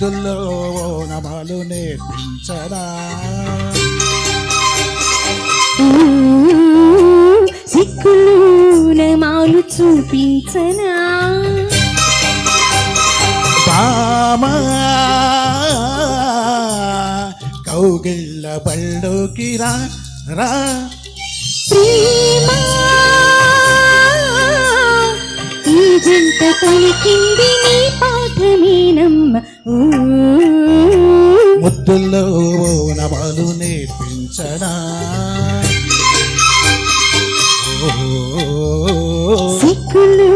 ముద్దుల్లో నమాలు నేర్పించరా? సిక్కులు మాలు చూపించనా? బామా కౌగిళ్ళ బళ్ళోకి రా రా. ముద్దుల్లో నమాలు నేర్పించరా సిక్కులు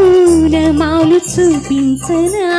మాలు చూపించనా?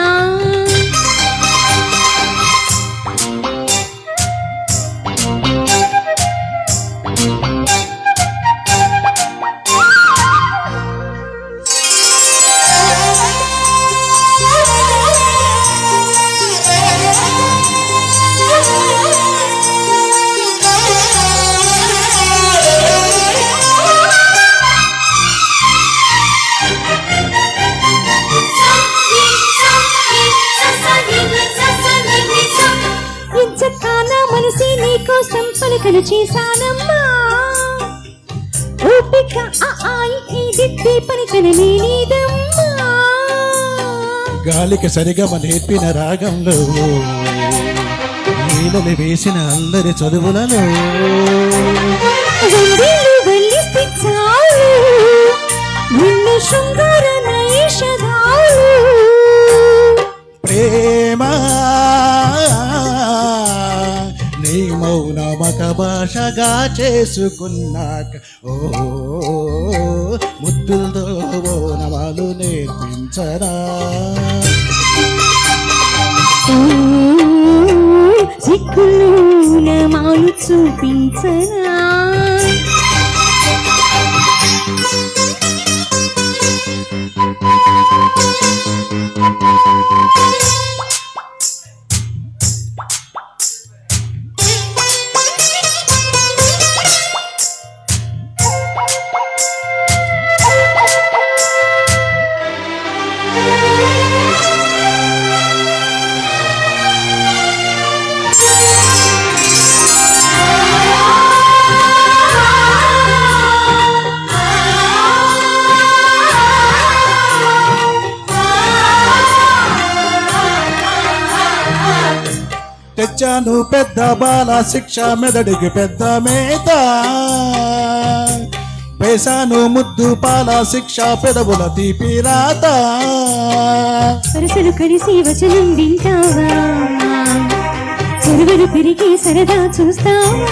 పలుకలు చేశానమ్మా ఓపిక ఆ ఆయి ఈ దిద్ది పనిచనమే నీదమ్మా. గాలికి సరిగమ నేర్పిన రాగంలో నీళ్ళని వేసిన అల్లరి చదువులలో. నీ మౌనమక భాషగా చేసుకున్నాక ఓ ముద్దులతో ఓ నవాలు నేర్పించరా సిక్కులు మాలు చూపించరా తెచ్చాను పెద్ద బాల శిక్ష మెదడికి పెద్ద మేత. వేశాను ముద్దు పాల శిక్ష పెదవుల తీపి రాత. సరసలు కలిసి వచనం వింటావా? చెరువులు పెరిగి సరదా చూస్తావా?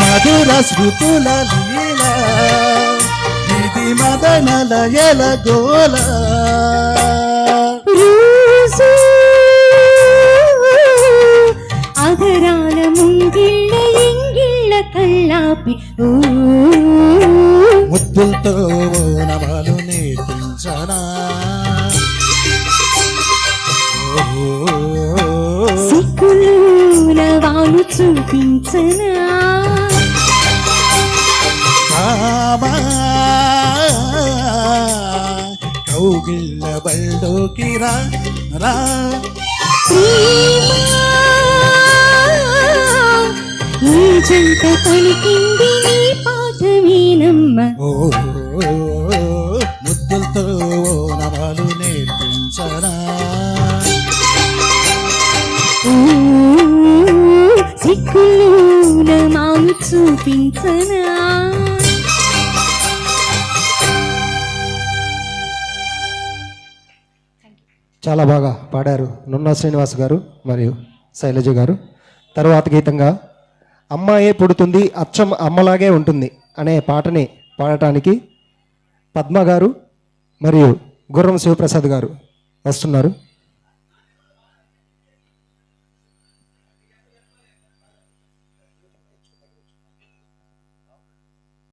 మధుర శృతుల లీల ఇది మదనల ఎలగోల. ఊ, ముద్దులతో నవాలు సిక్కులు నవాలు చూపించనా? బాబా కౌగిళ్ళ బళ్ళోకి రా రా. ప్రేమ ఈ జంట పలికింది. సిక్కులు చూపించనా? చాలా బాగా పాడారు నున్న శ్రీనివాస్ గారు మరియు శైలజ గారు. తర్వాత గీతంగా అమ్మాయే పుడుతుంది అచ్చం అమ్మలాగే ఉంటుంది అనే పాటని పాడటానికి పద్మ గారు మరియు గుర్రం శివప్రసాద్ గారు వస్తున్నారు.